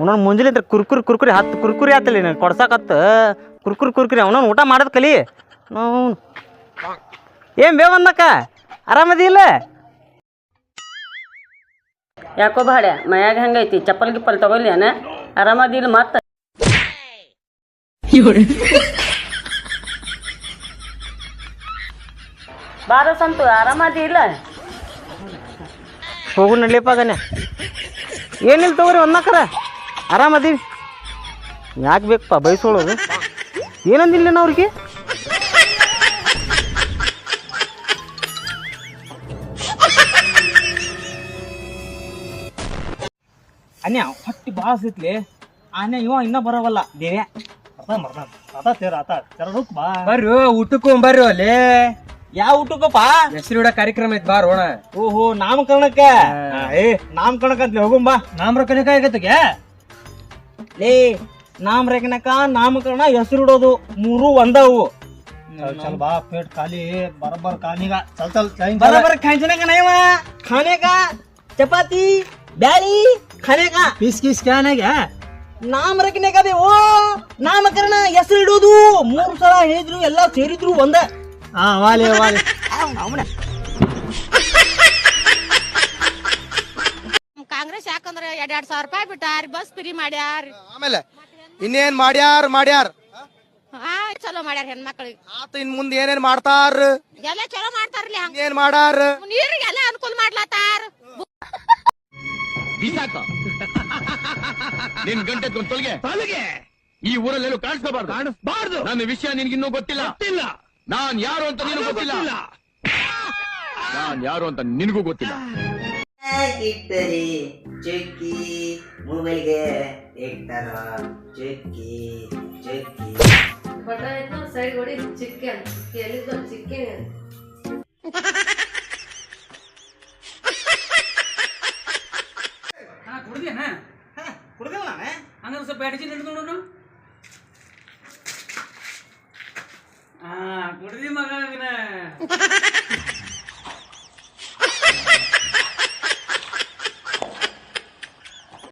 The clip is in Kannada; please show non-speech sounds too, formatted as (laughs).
ಅವನೊಂದು ಮುಂಜಾನೆ ಇದ್ರೆ ಕುರ್ಕುರಿ ಕುರ್ಕುರಿ ಹತ್ತು ಕುರ್ಕುರಿ ಆತಲಿ ನೀನು ಕೊಡ್ಸಾಕತ್ತು ಕುರ್ಕುರಿ ಕುರ್ಕುರಿ ಅವನೊಂದು ಊಟ ಮಾಡೋದು ಕಲಿ. ನಾವು ಏನು ಬೇವನ್ನಕ್ಕ ಆರಾಮದಿಲ್ಲ ಯಾಕೋ ಬಾಳೆ ಮನ್ಯಾಗ ಹೆಂಗೈತಿ? ಚಪ್ಪಲ್ ಗಿಪ್ಪಲ್ ತಗೊಳ್ಳಿ ಅನ ಆರಾಮದಿಲ್ಲ ಮತ್ತ? ಬಾರ ಸಂತು ಆರಾಮದಿ ಇಲ್ಲ? ಹೋಗು ನಡ್ಲಿಪ್ಪ ಅದನ್ನೇ ಏನಿಲ್ಲ ತಗೋರಿ ಒಂದಕ್ಕರ ಆರಾಮದೀವಿ ಯಾಕೆ ಬೇಕಪ್ಪ ಬಯಸೋಳೋದು ಏನಂದಿಲ್ಲ ಅವ್ರಿಗೆ? ಅನ್ಯ ಹೊಟ್ಟಿ ಭಾಳ ಸಿತ್ಲಿ. ಆನೆ ಇವ ಇನ್ನ ಬರವಲ್ಲ. ದೇವ್ಯ. ಬರ್ರಿ ಊಟಕ್ಕೂ ಬರ್ರಿ ಅಲ್ಲಿ. ಯಾವ ಊಟಕ್ಕಪ್ಪ? ಹೆಸರು ಕಾರ್ಯಕ್ರಮ ಐತ್ ಬಾ ಓಣ ಓಹೋ ನಾಮಕರಣಕ್ಕೆ? ಏ ನಾಮಕರಣಕ್ಕೆ ಅಂತ ಹೋಗುಂಬಾ ನಾಮ್ರಕನಿಕ ಆಗತ್ತಗೆ? ಲೇ ನಾಮ ರೇಖನಕ ನಾಮಕರಣ ಹೆಸರು ಇಡೋದು ಮೂರು ಒಂದವು ಚಲ್ ಬಾ ಪೇಟ್ ಖಾಲಿ ಬರಬರ್ ಖಾಲಿಗ ಚಲ್ ಚಲ್ ಬರಬರ ಖಾಂಚನೆ का नहीं वहाँ खाने का चपाती ब्याली खाने का ಪೀಸ್ ಗೀಸ್ ಕ್ಯಾನ್ ಆಗ ನಾಮ ರಖನೆ का भी ಓ ನಾಮಕರಣ ಹೆಸರು ಇಡೋದು ಮೂರು ಸಲ ಹೇಳಿದ್ರು ಎಲ್ಲ ಸೇರಿದ್ರು ಒಂದ ಹಾ ವಾಲೆ (laughs) ವಾಲೆ ಕಾಂಗ್ರೆಸ್ ಯಾಕಂದ್ರೆ ಎರಡ್ ಎರಡ್ ಸಾವಿರ ರೂಪಾಯಿ ಬಿಟ್ಟಾರ ಬಸ್ ಫ್ರೀ ಮಾಡ್ಯಾರ. ಆಮೇಲೆ ಇನ್ನೇನ್ ಮಾಡ್ಯಾರ ಮಾಡ್ಯಾರ? ಹಾ ಚಲೋ ಮಾಡ್ಯಾರ ಹೆಣ್ಮಕ್ಳಿಗೆ. ಆತ ಇನ್ ಮುಂದೆ ಏನೇನ್ ಮಾಡ್ತಾರ? ಎಲ್ಲ ಚಲೋ ಮಾಡ್ತಾರ್ಲಿ ಹಂಗ. ಏನ್ ಮಾಡಾರ ನೀರಿಗೆಲ್ಲ ಅನುಕೂಲ ಮಾಡ್ಲತ್ತಾರ. ಬಿಸಾಕ. ನಿನ್ ಗಂಟೆ ತೊಲಗೆ ತೊಲಗೆ ಈ ಊರಲ್ಲೆಲ್ಲೂ ಕಾಣಿಸ್ಕೋಬಾರ್ದು. ಕಾಣಿಸ್ಬಾರ್ದು. ನನ್ನ ವಿಷಯ ನಿನ್ಗಿನ್ನೂ ಗೊತ್ತಿಲ್ಲ. ಗೊತ್ತಿಲ್ಲ. ನಾನ್ ಯಾರು ಅಂತ ನಿನಗೂ ಗೊತ್ತಿಲ್ಲ. ನಾನ್ ಯಾರು ಅಂತ ನಿನಗೂ ಗೊತ್ತಿಲ್ಲ. கிட்டரி சுக்கி மூவல்க ಎಕ್ತರ ಚುಕ್ಕಿ ಚುಕ್ಕಿ ಬಟರ್ ಇತ್ತು ಸೈಡ್ ಹೊಡಿ ಚಿಕನ್ ಎಲ್ಲಿದ್ದು ಚಿಕನ್ ಅಣ್ಣ ಕುಡ್ದೇನ ಕುಡ್ದಿಲ್ಲ ನಾನು ಹಂಗಂದ್ರೆ ಸ್ವಲ್ಪ ಎಡಚಿ ಹಾ ಕುಡ್ದಿ ಮಗ